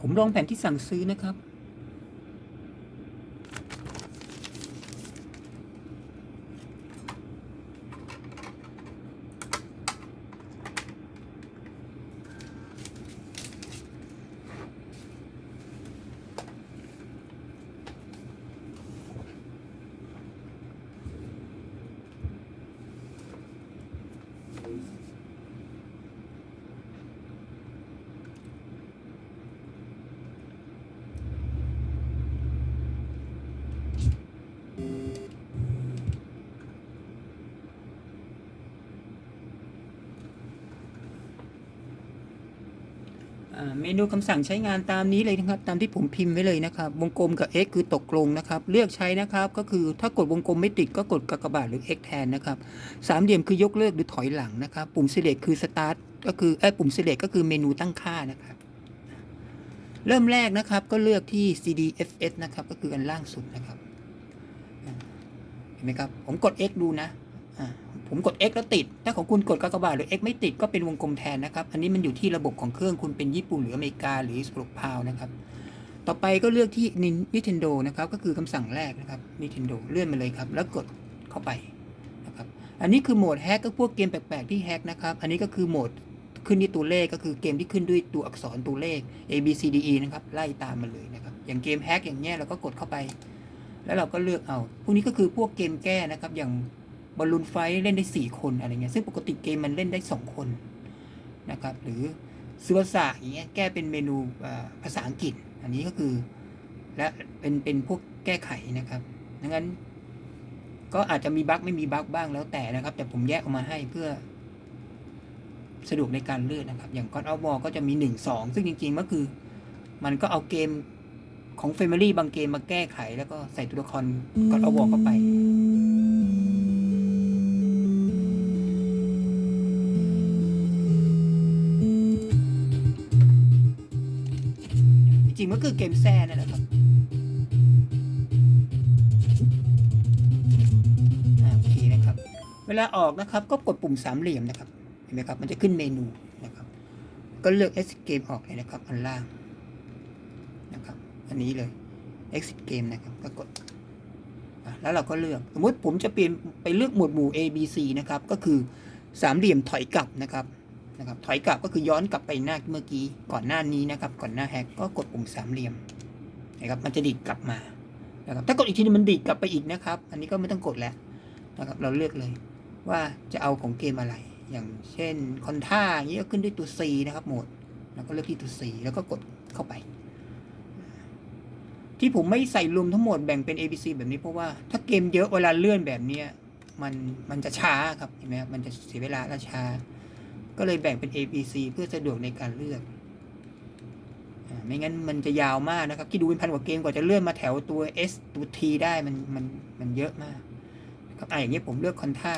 ผมลองแผ่นที่สั่งซื้อนะครับอ่า เมนูคำสั่งใช้งานตามนี้เลยนะครับ ตามที่ผมพิมพ์ไว้เลยนะครับ วงกลมกับ x คือตกลงนะครับ เลือกใช้นะครับก็คือถ้ากดวงกลมไม่ติดก็กดกากบาทหรือ x แทนนะครับสามเหลี่ยมคือยกเลิกหรือถอยหลังนะครับ ปุ่ม select คือ start ก็คือไอ้ปุ่ม select ก็คือเมนูตั้งค่านะครับ เริ่มแรกนะครับก็เลือกที่ cdfs นะครับก็คืออันล่างสุดนะครับเห็นไหมครับผมกด x ดูนะอ่า ผมกด x แล้วติด ถ้าของคุณกดกากบาทหรือ x ไม่ติดก็เป็นวงกลมแทนนะครับ อันนี้มันอยู่ที่ระบบของเครื่องคุณเป็นญี่ปุ่นหรืออเมริกาหรือสปรกพาวนะครับ ต่อไปก็เลือกที่ Nintendo นะครับ ก็คือคำสั่งแรกนะครับ Nintendo เลื่อนมาเลยครับ แล้วกดเข้าไปนะครับ อันนี้คือโหมดแฮกก็พวกเกมแปลกๆที่แฮกนะครับ อันนี้ก็คือโหมดขึ้นที่ตัวเลขก็คือเกมที่ขึ้นด้วยตัวอักษรตัวเลข A B C D E นะครับ ไล่ตามมาเลยนะครับ อย่างเกมแฮกอย่างเงี้ยเราก็กดเข้าไป แล้วเราก็เลือกเอา พวกนี้ก็คือพวกเกมแก้นะครับ อย่าง บอลลูนไฟเล่นได้ 4 คนอะไรเงี้ยซึ่งปกติเกมมันเล่นได้ 2 คนนะครับหรือซูบาสะอย่างเงี้ยแก้เป็นเมนูภาษาอังกฤษ อันนี้ก็คือและเป็นเป็นพวกแก้ไขนะครับดังนั้นก็อาจจะมีบั๊กไม่มีบั๊กบ้างแล้วแต่นะครับ แต่ผมแยกออกมาให้เพื่อสะดวกในการเลือกนะครับ อย่าง God of War ก็จะมี 1 2 ซึ่งจริงๆก็คือ มันก็เอาเกมของ Family บางเกมมาแก้ไข แล้วก็ใส่ตัวละคร God of War เข้าไป ริงๆก็คือเกมแซ่นั่นแหละครับอ่าโอเคนะครับ เวลาออกนะครับ ก็กดปุ่มสามเหลี่ยมนะครับ เห็นไหมครับ มันจะขึ้นเมนูนะครับ ก็เลือก exit game ออกเลยนะครับ อันล่างนะครับ อันนี้เลย exit game นะครับ ก็กด แล้วเราก็เลือก สมมติผมจะเปลี่ยนไปเลือกหมวดหมู่ A B C นะครับ ก็คือสามเหลี่ยมถอยกลับนะครับ นะครับถอยกลับก็คือย้อนกลับไปหน้าเมื่อกี้ก่อนหน้านี้นะครับ ก่อนหน้าแฮกก็กดปุ่มสามเหลี่ยมนะครับมันจะดีดกลับมานะครับถ้ากดอีกทีนึงมันดีดกลับไปอีกนะครับ อันนี้ก็ไม่ต้องกดแล้วนะครับเราเลือกเลยว่าจะเอาของเกมอะไร อย่างเช่นคอนท่าอย่างนี้ก็ขึ้นด้วยตัว C นะครับโหมดแล้วก็เลือกที่ตัว C แล้วก็กดเข้าไป ที่ผมไม่ใส่รวมทั้งหมดแบ่งเป็น A B C แบบนี้เพราะว่าถ้าเกมเยอะเวลาเลื่อนแบบเนี้ยมันมันจะช้าครับเห็นไหมครับมันจะเสียเวลาและช้า ก็เลยแบ่งเป็น A B C เพื่อสะดวกในการเลือกอไม่งั้นมันจะยาวมากนะครับที่ดูเป็นพันกว่าเกมกว่าจะเลื่อนมาแถวตัว S ตัว T ได้มันมันมันเยอะมากครับอ่าอย่างนี้ผมเลือกคอนท่า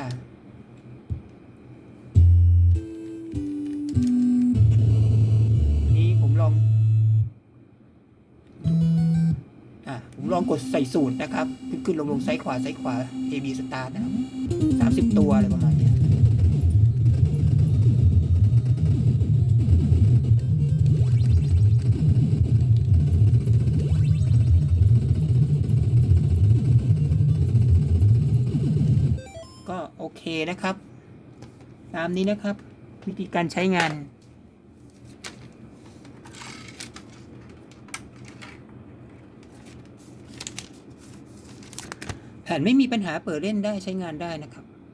นี้ผมลองอ่าผมลองกดใส่สูตรนะครับ ขึ้นขึ้นลงลงซ้ายขวาซ้ายขวา A B start นะครับสามสิบตัวอะไรประมาณนี้ ก็โอเคนะครับ ตามนี้นะครับ วิธีการใช้งาน แผ่นไม่มีปัญหาเปิดเล่นได้ใช้งานได้นะครับ